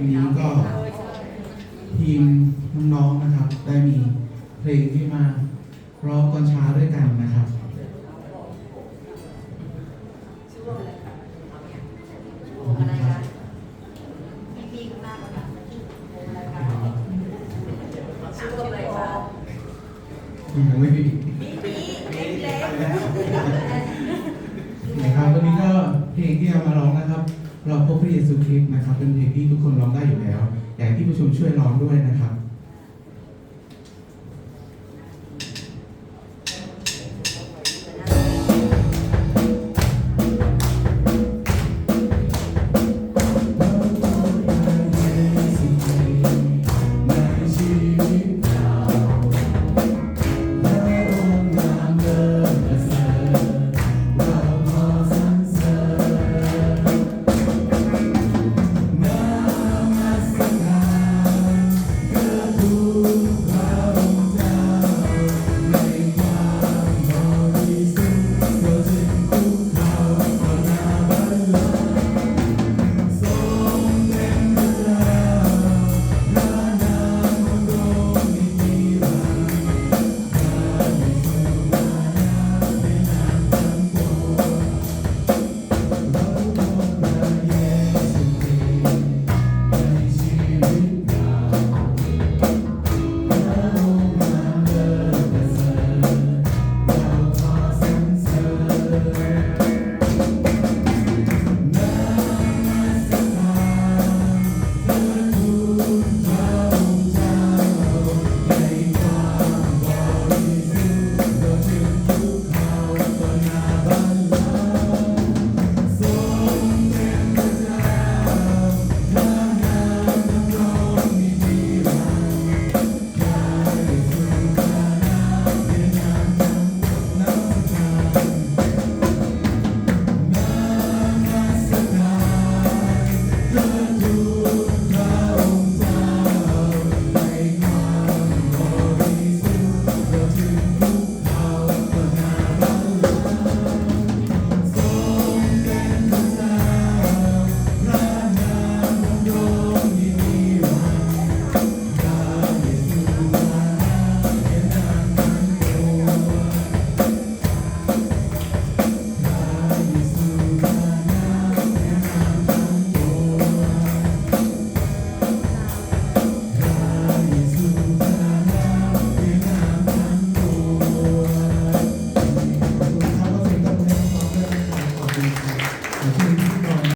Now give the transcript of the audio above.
วันนี้ก็ทีมน้องๆนะครับ ได้มีเพลงที่มาร้องตอนเช้าด้วยกันนะครับชื่อวงอะไรคะขอบคุณครับพี่พี่ข้างหน้าค่ะวงอะไรคะชื่อวงอะไรคะยังไม่มีพี่พี่เล็กเล็กนะครับวันนี้ก็เพลงที่เอามาร้องนะครับ เราพบพระเยซูคริสต์นะครับเป็นเพลงที่ทุกคนร้องได้อยู่แล้ว อยากให้ที่ผู้ชมช่วยร้องด้วยนะครับ